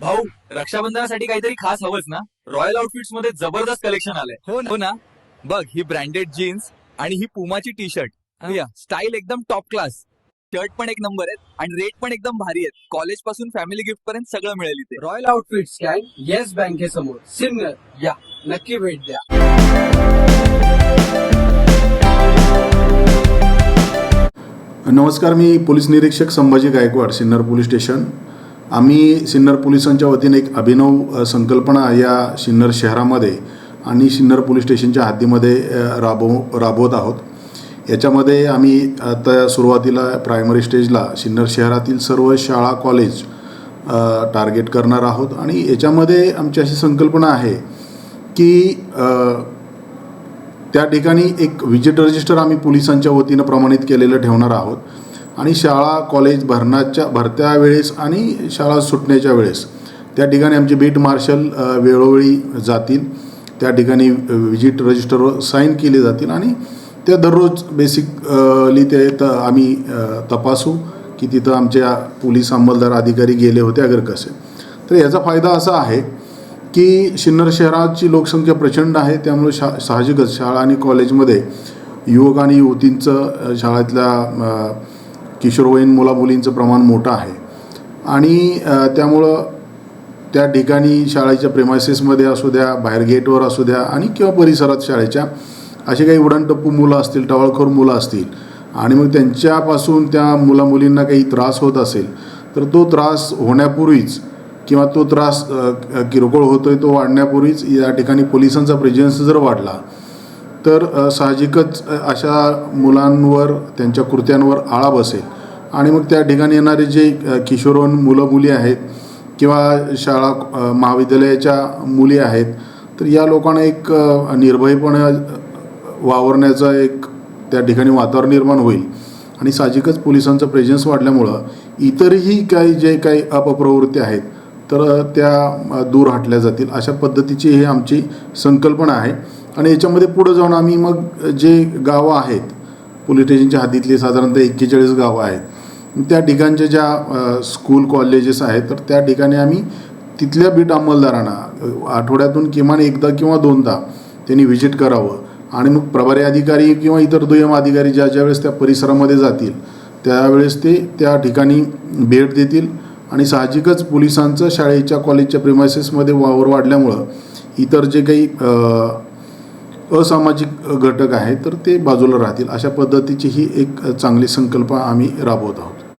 भाऊ रक्षाबंधनासाठी काहीतरी खास हवंच ना? रॉयल आउटफिट्समध्ये जबरदस्त कलेक्शन आलंय. हो ना. हो ना? बघ ही ब्रँडेड जीन्स आणि ही पुमाची टी शर्ट स्टाईल एकदम टॉप क्लास शर्ट पण एक नंबर आहेत आणि रेट पण एकदम भारी आहेत. कॉलेजपासून फॅमिली गिफ्ट पर्यंत सगळं मिळेल इथे. रॉयल आउटफिट्स गँग येस बँकेसमोर सिन्नर या. नक्की भेट द्या. नमस्कार मी पोलीस निरीक्षक संभाजी गायकवाड सिन्नर पोलीस स्टेशन. आम्ही सिन्नर पोलिसांच्या वतीने एक अभिनव संकल्पना या सिन्नर शहरामध्ये आणि सिन्नर पोलीस स्टेशनच्या हद्दीमध्ये राबव राबवत आहोत. याच्यामध्ये आम्ही आता सुरुवातीला प्रायमरी स्टेजला सिन्नर शहरातील सर्व शाळा कॉलेज टार्गेट करणार आहोत. आणि याच्यामध्ये आमची अशी संकल्पना आहे की त्या ठिकाणी एक विजिट रजिस्टर आम्ही पोलिसांच्या वतीनं प्रमाणित केलेलं ठेवणार आहोत. आणि शाळा कॉलेज भरण्याच्या भरत्या वेळेस आणि शाळा सुटण्याच्या वेळेस. त्या ठिकाणी आमचे बीट मार्शल वेळोवेळी जातील. त्या ठिकाणी व्हिजिट रजिस्टरवर साईन केले जातील आणि त्या दररोज बेसिकली ते त- आम्ही तपासू की तिथं आमच्या पोलीस अंमलदार अधिकारी गेले होते अगर कसे तर याचा फायदा असा आहे की सिन्नर शहराची लोकसंख्या प्रचंड आहे. त्यामुळे शा साहजिकच शाळा आणि कॉलेजमध्ये युवक आणि युवतींचं शाळेतल्या किशोरवयीन मुलामुलींचं प्रमाण मोठं आहे. आणि त्यामुळं त्या ठिकाणी शाळेच्या प्रेमायसेसमध्ये असू द्या बाहेर गेटवर असू द्या आणि किंवा परिसरात शाळेच्या असे काही उडाणटप्पू मुलं असतील टवाळखोर मुलं असतील आणि मग त्यांच्यापासून त्या मुलामुलींना काही त्रास होत असेल तर तो त्रास होण्यापूर्वीच किंवा तो त्रास किरकोळ होतोय तो वाढण्यापूर्वीच या ठिकाणी पोलिसांचा प्रेझेन्स जर वाढला तर साहजिकच अशा मुलांवर त्यांच्या कृत्यांवर आळा बसेल. आणि मग त्या ठिकाणी येणारे जे अ, किशोरवयीन मुलं मुली आहेत किंवा शाळा महाविद्यालयाच्या मुली आहेत तर या लोकांना एक निर्भयपणे वावरण्याचा एक त्या ठिकाणी वातावरण निर्माण होईल. आणि साहजिकच पोलिसांचं प्रेझेन्स वाढल्यामुळं इतरही काही जे काही अपप्रवृत्ती आहेत तर त्या दूर हटल्या जातील अशा पद्धतीची ही आमची संकल्पना आहे. आणि याच्यामध्ये पुढं जाऊन आम्ही मग जे गावं आहेत पोलीस स्टेशनच्या हद्दीतली साधारणतः एक्केचाळीस गावं आहेत. त्या ठिकाणच्या ज्या स्कूल कॉलेजेस आहेत तर त्या ठिकाणी आम्ही तिथल्या बीट अंमलदारांना आठवड्यातून किमान एकदा किंवा दोनदा त्यांनी व्हिजिट करावं. आणि मग प्रभारी अधिकारी किंवा इतर दुय्यम अधिकारी ज्या ज्या वेळेस त्या परिसरामध्ये जातील त्यावेळेस ते त्या ठिकाणी भेट देतील. आणि साहजिकच पोलिसांचं शाळेच्या कॉलेजच्या प्रिमायसेसमध्ये वावर वाढल्यामुळं इतर जे काही असामाजिक घटक आहेत तर ते बाजूला राहतील. अशा पद्धतीची ही एक चांगली संकल्प आम्ही राबवत आहोत.